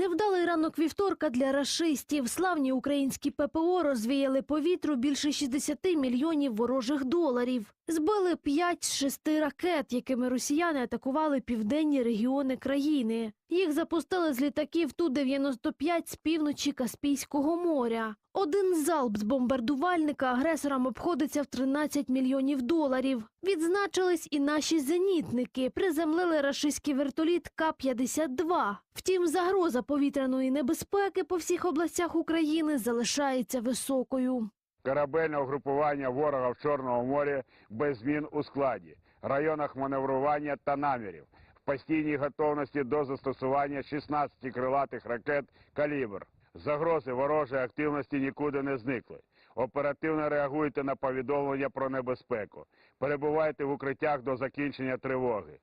Невдалий ранок вівторка для рашистів. Славні українські ППО розвіяли по вітру більше 60 мільйонів ворожих доларів. Збили 5 з 6 ракет, якими росіяни атакували південні регіони країни. Їх запустили з літаків Ту-95 з півночі Каспійського моря. Один залп з бомбардувальника агресорам обходиться в 13 мільйонів доларів. Відзначились і наші зенітники. Приземлили рашистський вертоліт К-52. Втім, загроза повітряної небезпеки по всіх областях України залишається високою. Корабельне угрупування ворога в Чорному морі без змін у складі, районах маневрування та намірів, в постійній готовності до застосування 16 крилатих ракет «Калібр». Загрози ворожої активності нікуди не зникли. Оперативно реагуйте на повідомлення про небезпеку. Перебувайте в укриттях до закінчення тривоги.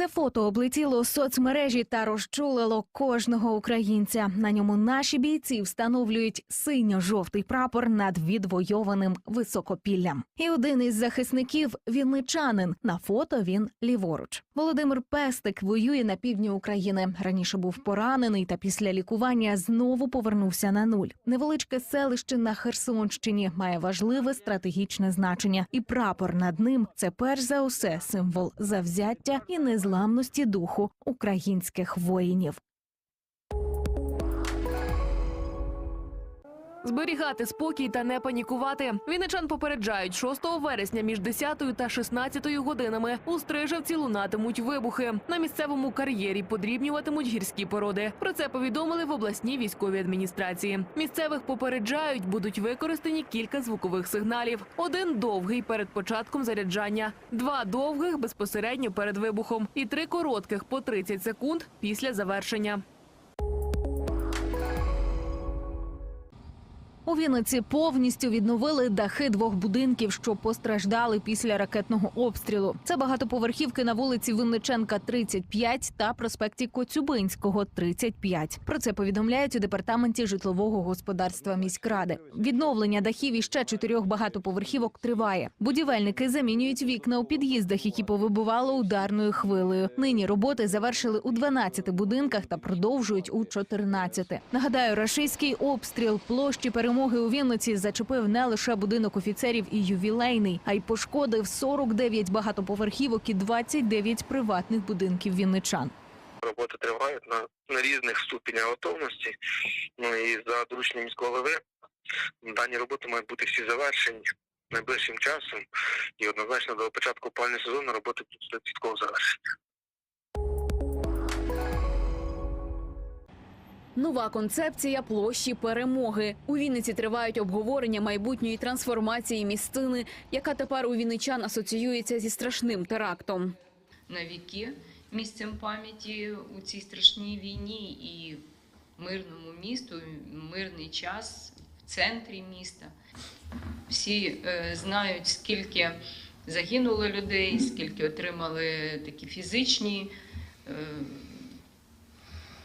Це фото облетіло соцмережі та розчулило кожного українця. На ньому наші бійці встановлюють синьо-жовтий прапор над відвойованим високопіллям. І один із захисників вінничанин. На фото він ліворуч. Володимир Пестик воює на півдні України. Раніше був поранений та після лікування знову повернувся на нуль. Невеличке селище на Херсонщині має важливе стратегічне значення, і прапор над ним це перш за усе символ завзяття і незламності духу українських воїнів. Зберігати спокій та не панікувати. Вінничан попереджають 6 вересня між 10 та 16 годинами у Стрижавці лунатимуть вибухи. На місцевому кар'єрі подрібнюватимуть гірські породи. Про це повідомили в обласній військовій адміністрації. Місцевих попереджають, будуть використані кілька звукових сигналів: один довгий перед початком заряджання, два довгих безпосередньо перед вибухом, і три коротких по 30 секунд після завершення. У Вінниці повністю відновили дахи двох будинків, що постраждали після ракетного обстрілу. Це багатоповерхівки на вулиці Винниченка, 35 та проспекті Коцюбинського, 35. Про це повідомляють у департаменті житлового господарства міськради. Відновлення дахів і ще чотирьох багатоповерхівок триває. Будівельники замінюють вікна у під'їздах, які повибивало ударною хвилею. Нині роботи завершили у 12 будинках та продовжують у 14. Нагадаю, рашистський обстріл площі перемоги у Вінниці зачепив не лише будинок офіцерів і ювілейний, а й пошкодив 49 багатоповерхівок і 29 приватних будинків вінничан. Роботи тривають на, на різних ступенях готовності. Ну і за дорученням міського голови дані роботи мають бути всі завершені найближчим часом. І однозначно до початку опалювального сезону роботи будуть чіткого завершення. Нова концепція площі перемоги. У Вінниці тривають обговорення майбутньої трансформації місцини, яка тепер у вінничан асоціюється зі страшним терактом. на віки місцем пам'яті у цій страшній війні і мирному місту, мирний час в центрі міста. Всі е, знають, скільки загинуло людей, скільки отримали такі фізичні е,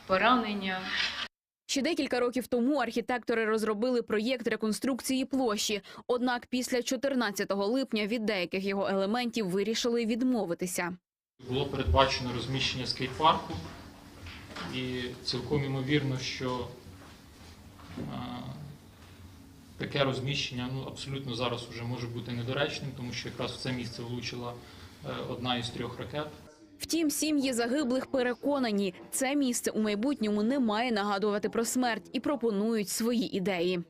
поранення. Ще декілька років тому архітектори розробили проєкт реконструкції площі. Однак після 14 липня від деяких його елементів вирішили відмовитися. Було передбачено розміщення скейт-парку, і цілком ймовірно, що е, таке розміщення ну, абсолютно зараз вже може бути недоречним, тому що якраз в це місце влучила е, одна із трьох ракет. Втім, сім'ї загиблих переконані, це місце у майбутньому не має нагадувати про смерть і пропонують свої ідеї.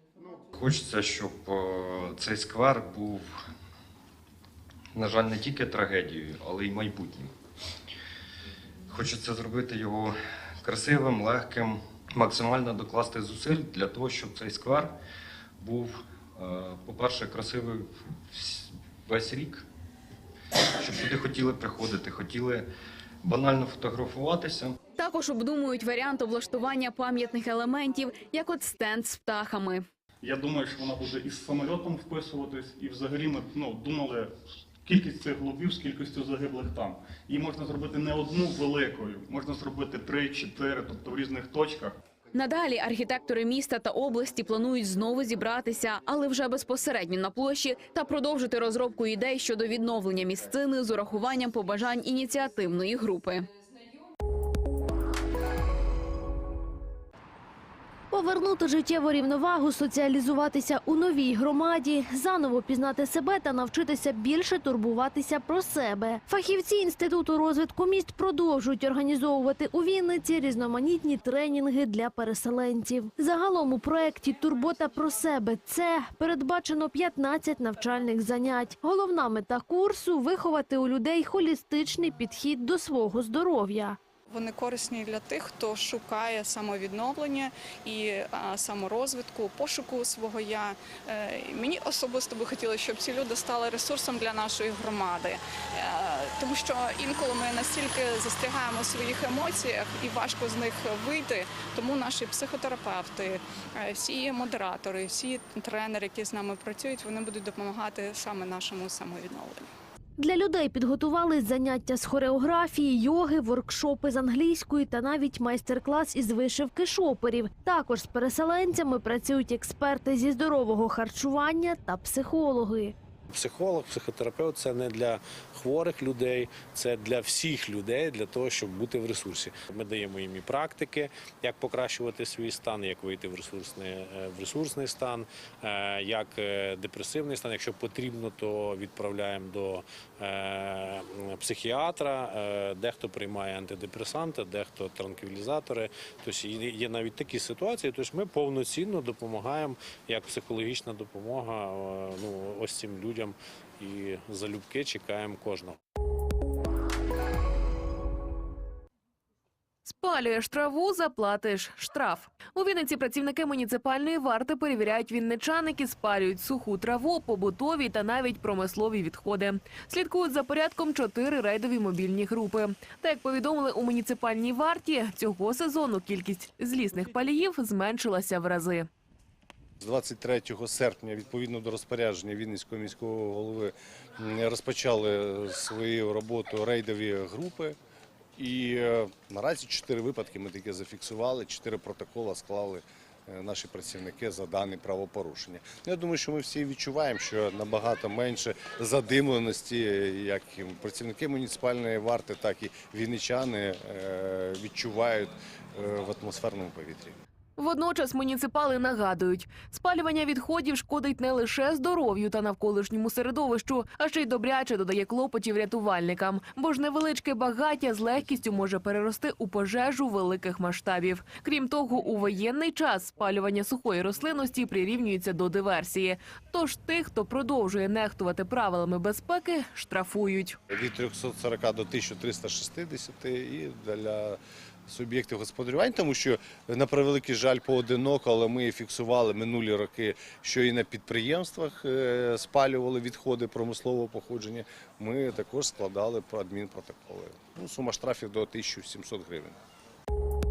Хочеться, щоб е, цей сквер був, на жаль, не тільки трагедією, але й майбутнім. Хочеться зробити його красивим, легким, максимально докласти зусиль для того, щоб цей сквер був, е, по-перше, красивий весь рік, щоб сюди хотіли приходити, хотіли банально фотографуватися. Також обдумують варіант облаштування пам'ятних елементів, як от стенд з птахами. Я думаю, що вона буде із самольотом вписуватись, і взагалі ми ну, думали кількість цих голубів з кількістю загиблих там. Її можна зробити не одну великою, можна зробити три, чотири, тобто в різних точках. Надалі архітектори міста та області планують знову зібратися, але вже безпосередньо на площі та продовжити розробку ідей щодо відновлення місцини з урахуванням побажань ініціативної групи. Повернути життєву рівновагу, соціалізуватися у новій громаді, заново пізнати себе та навчитися більше турбуватися про себе. Фахівці інституту розвитку міст продовжують організовувати у Вінниці різноманітні тренінги для переселенців. Загалом у проєкті Турбота про себе це передбачено 15 навчальних занять. Головна мета курсу виховати у людей холістичний підхід до свого здоров'я. Вони корисні для тих, хто шукає самовідновлення і саморозвитку, пошуку свого я. Е, Мені особисто би хотілося, щоб ці люди стали ресурсом для нашої громади, Е, тому що інколи ми настільки застрягаємо в своїх емоціях і важко з них вийти. Тому наші психотерапевти, е, всі модератори, всі тренери, які з нами працюють, вони будуть допомагати саме нашому самовідновленню. Для людей підготували заняття з хореографії, йоги, воркшопи з англійської та навіть майстер-клас із вишивки шоперів. Також з переселенцями працюють експерти зі здорового харчування та психологи. Психолог, психотерапевт це не для хворих людей, це для всіх людей, для того, щоб бути в ресурсі. Ми даємо їм і практики, як покращувати свій стан, як вийти в ресурсний, е, в ресурсний стан, е, як е, депресивний стан. Якщо потрібно, то відправляємо до психіатра. Дехто приймає антидепресанти, дехто транквілізатори. Тобто є навіть такі ситуації. Тобто ми повноцінно допомагаємо як психологічна допомога ну, ось цим людям і залюбки чекаємо кожного. Спалюєш траву, заплатиш штраф. У Вінниці працівники муніципальної варти перевіряють вінничан, які спалюють суху траву, побутові та навіть промислові відходи. Слідкують за порядком чотири рейдові мобільні групи. Та як повідомили у муніципальній варті, цього сезону кількість злісних паліїв зменшилася в рази. З 23 серпня, відповідно до розпорядження Вінницького міського голови, розпочали свою роботу рейдові групи. І е, наразі чотири випадки ми таке зафіксували, чотири протоколи склали е, наші працівники за дані правопорушення. Ну, Я думаю, що ми всі відчуваємо, що набагато менше задимленості, як і працівники муніципальної варти, так і вінничани е, відчувають е, в атмосферному повітрі. Водночас муніципали нагадують, спалювання відходів шкодить не лише здоров'ю та навколишньому середовищу, а ще й добряче додає клопотів рятувальникам, бо ж невеличке багаття з легкістю може перерости у пожежу великих масштабів. Крім того, у воєнний час спалювання сухої рослинності прирівнюється до диверсії. Тож тих, хто продовжує нехтувати правилами безпеки, штрафують. від 340 до 1360 і для суб'єктів господарювань, тому що на превеликий жаль поодиноко, але ми фіксували минулі роки, що і на підприємствах е, спалювали відходи промислового походження. Ми також складали про адмінпротоколи. Ну, сума штрафів до 1700 гривень.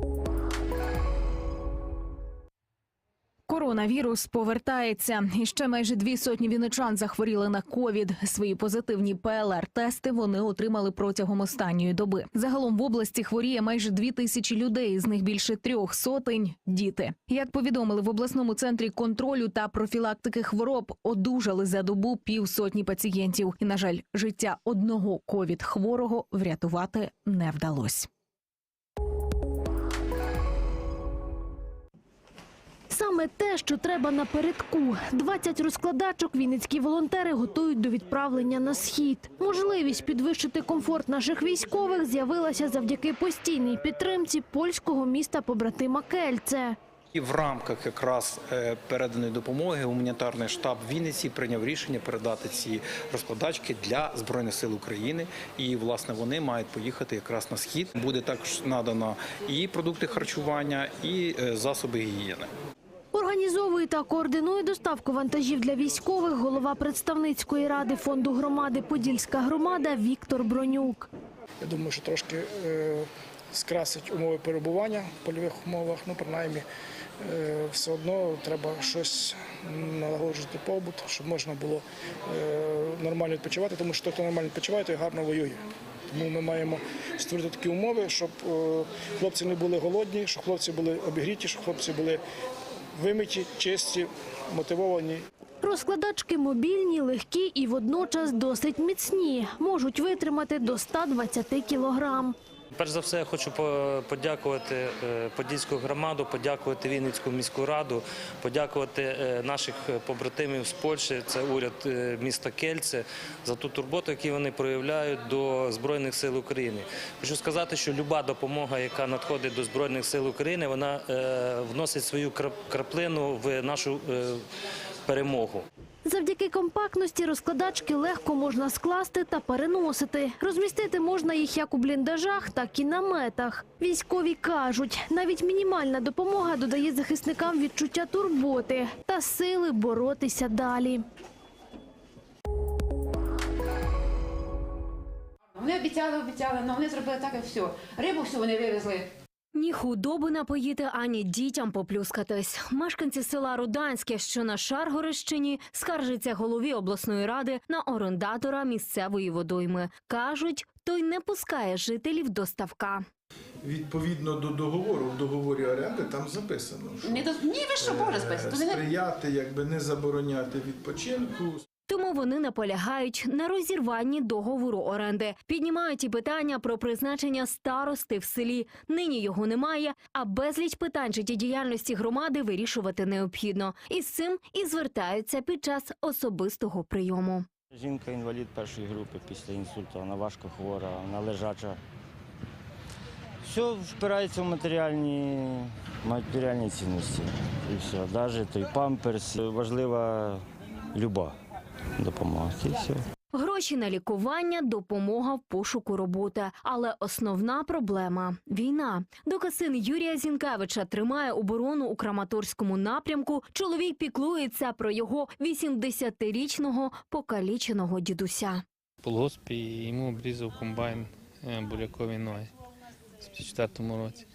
Коронавірус повертається. І ще майже дві сотні вінничан захворіли на ковід. Свої позитивні ПЛР-тести вони отримали протягом останньої доби. Загалом в області хворіє майже дві тисячі людей, з них більше трьох сотень діти. Як повідомили в обласному центрі контролю та профілактики хвороб, одужали за добу півсотні пацієнтів. І, на жаль, життя одного ковід хворого врятувати не вдалося. Саме те, що треба напередку. 20 розкладачок вінницькі волонтери готують до відправлення на схід. Можливість підвищити комфорт наших військових з'явилася завдяки постійній підтримці польського міста побратима Кельце. І в рамках якраз е, переданої допомоги гуманітарний штаб Вінниці прийняв рішення передати ці розкладачки для збройних сил України. І власне вони мають поїхати якраз на схід. Буде також надано і продукти харчування, і е, засоби гігієни. Організовує та координує доставку вантажів для військових голова представницької ради фонду громади Подільська громада Віктор Бронюк. Я думаю, що трошки е, скрасить умови перебування в польових умовах. Ну, принаймні, е, все одно треба щось налагоджувати побут, щоб можна було е, нормально відпочивати, тому що той, хто нормально відпочиває, той гарно воює. Тому ми маємо створити такі умови, щоб хлопці не були голодні, щоб хлопці були обігріті, щоб хлопці були вимиті, чисті, мотивовані. Розкладачки мобільні, легкі і водночас досить міцні. Можуть витримати до 120 кілограм. Перш за все, я хочу подякувати е, Подільську громаду, подякувати Вінницьку міську раду, подякувати е, наших побратимів з Польщі, це уряд е, міста Кельце, за ту турботу, яку вони проявляють до Збройних сил України. Хочу сказати, що люба допомога, яка надходить до Збройних сил України, вона вносить свою крап- краплину в нашу перемогу. Завдяки компактності розкладачки легко можна скласти та переносити. Розмістити можна їх як у бліндажах, так і наметах. Військові кажуть, навіть мінімальна допомога додає захисникам відчуття турботи та сили боротися далі. Вони обіцяли, обіцяли, але вони зробили так, і все. Рибу всю вони вивезли. Ні худоби напоїти, ані дітям поплюскатись. Мешканці села Руданське, що на Шаргорищині, скаржаться голові обласної ради на орендатора місцевої водойми. Кажуть, той не пускає жителів до ставка. Відповідно до договору, в договорі оренди там записано, що Не до... Ні, ви що, Боже е, вони- сприяти, якби не забороняти відпочинку. Тому вони наполягають на розірванні договору оренди. Піднімають і питання про призначення старости в селі. Нині його немає, а безліч питань життєдіяльності громади вирішувати необхідно. І з цим і звертаються під час особистого прийому. Жінка інвалід першої групи після інсульту, вона важко хвора, вона лежача. Все впирається в матеріальні, матеріальні цінності. І все. Навіть той памперс важлива люба І все. Гроші на лікування, допомога в пошуку роботи. Але основна проблема війна. Доки син Юрія Зінкевича тримає оборону у Краматорському напрямку, чоловік піклується про його 80-річного покаліченого дідуся. Полгоспі йому обрізав комбайн е, бурякові ноги в 54-му році.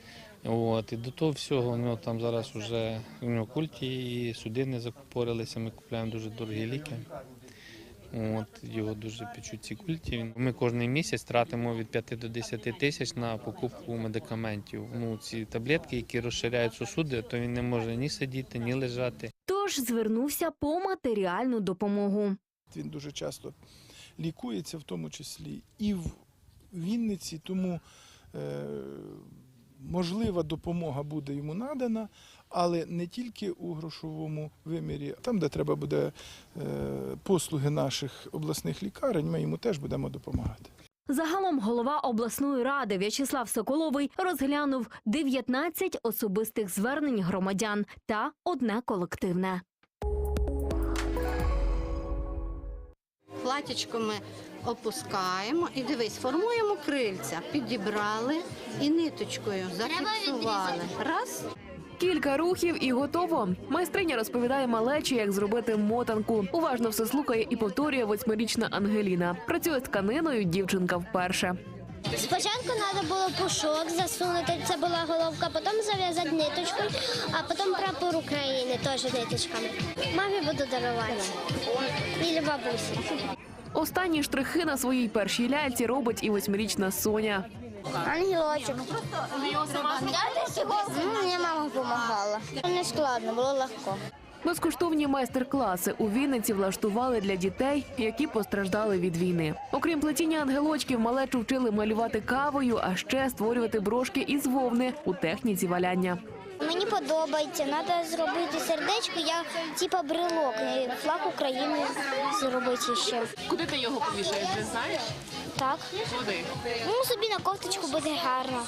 От, і до того всього у нього там зараз вже у нього культі і судини закупорилися, ми купуємо дуже дорогі ліки. От, його дуже печуть ці культі. Він- Ми кожен місяць тратимо від 5 до 10 тисяч на покупку медикаментів. Ну, ці таблетки, які розширяють сосуди, то він не може ні сидіти, ні лежати. Тож звернувся по матеріальну допомогу. Він дуже часто лікується, в тому числі і в Вінниці, тому е, можлива допомога буде йому надана, але не тільки у грошовому вимірі. Там, де треба буде е, послуги наших обласних лікарень, ми йому теж будемо допомагати. Загалом голова обласної ради В'ячеслав Соколовий розглянув 19 особистих звернень громадян та одне колективне. Платічко ми опускаємо і дивись, формуємо крильця. Підібрали і ниточкою зафіксували. Раз. Кілька рухів і готово. Майстриня розповідає малечі, як зробити мотанку. Уважно все слухає і повторює восьмирічна Ангеліна. Працює з тканиною дівчинка вперше. Спочатку треба було пушок засунути, це була головка, потім зав'язати ниточку, а потім прапор України теж ниточками. Мамі буду дарувати. І бабусі. Останні штрихи на своїй першій ляльці робить і восьмирічна Соня. Ангелочок. Мені мама допомагала. Не складно, було легко. Безкоштовні майстер-класи у Вінниці влаштували для дітей, які постраждали від війни. Окрім плетіння ангелочків, малечу вчили малювати кавою, а ще створювати брошки із вовни у техніці валяння. Мені подобається, треба зробити сердечко, я типа брелок, флаг України зробити ще. Куди ти його повішаєш, ти знаєш? Так. Куди? Ну, собі на кофточку буде гарно.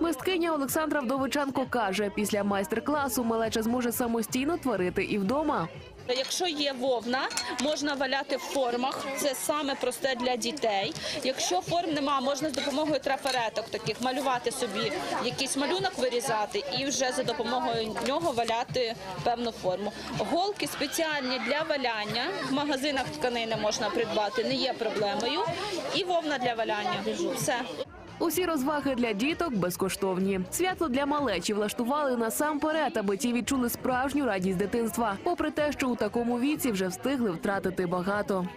Мисткиня Олександра Вдовиченко каже, після майстер-класу малеча зможе самостійно творити і вдома. Якщо є вовна, можна валяти в формах. Це саме просте для дітей. Якщо форм нема, можна з допомогою трафареток таких малювати собі якийсь малюнок вирізати і вже за допомогою нього валяти певну форму. Голки спеціальні для валяння. В магазинах тканини можна придбати, не є проблемою. І вовна для валяння. Все. Усі розваги для діток безкоштовні. Свято для малечі влаштували насамперед, аби ті відчули справжню радість дитинства, попри те, що у такому віці вже встигли втратити багато.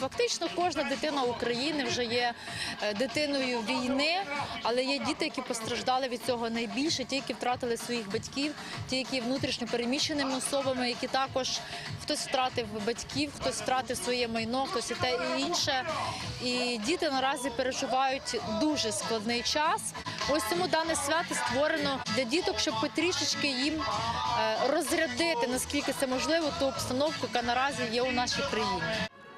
Фактично кожна дитина України вже є е, дитиною війни, але є діти, які постраждали від цього найбільше, ті, які втратили своїх батьків, ті, які внутрішньо переміщеними особами, які також хтось втратив батьків, хтось втратив своє майно, хтось і те і інше. І діти наразі переживають дуже складний час. Ось тому дане свято створено для діток, щоб потрішечки їм е, розрядити, наскільки це можливо, ту обстановку, яка наразі є у нашій країні.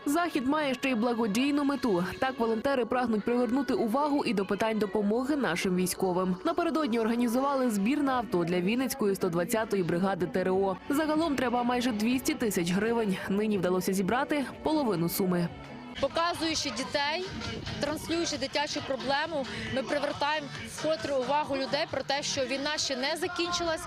Захід має ще й благодійну мету. Так волонтери прагнуть привернути увагу і до питань допомоги нашим військовим. Напередодні організували збір на авто для Вінницької 120-ї бригади ТРО. Загалом треба майже 200 тисяч гривень. Нині вдалося зібрати половину суми. Показуючи дітей, транслюючи дитячу проблему, ми привертаємо вкотре увагу людей про те, що війна ще не закінчилась,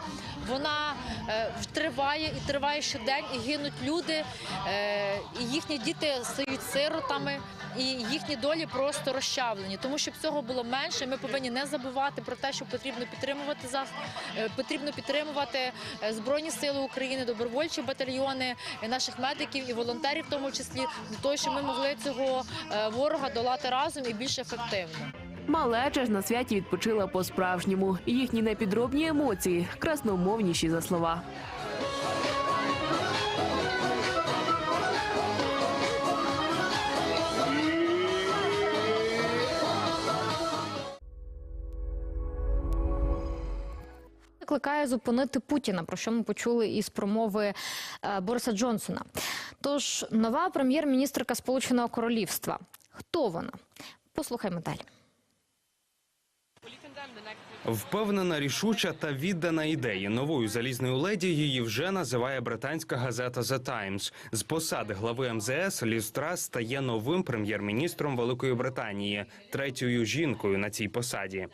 вона е, триває і триває щодень, і гинуть люди, е, і їхні діти стають сиротами, і їхні долі просто розчавлені. Тому щоб цього було менше, ми повинні не забувати про те, що потрібно підтримувати зас... е, потрібно підтримувати збройні сили України, добровольчі батальйони, наших медиків і волонтерів, в тому числі для того, щоб ми могли цього ворога долати разом і більш ефективно. Малеча ж на святі відпочила по-справжньому. Їхні непідробні емоції красномовніші за слова. Закликає зупинити Путіна, про що ми почули із промови е, Бориса Джонсона. Тож нова прем'єр-міністрка Сполученого Королівства. Хто вона? Послухаймо далі. Впевнена, рішуча та віддана ідеї новою залізною леді її вже називає британська газета The Times. З посади глави МЗС Ліз Трас стає новим прем'єр-міністром Великої Британії, третьою жінкою на цій посаді.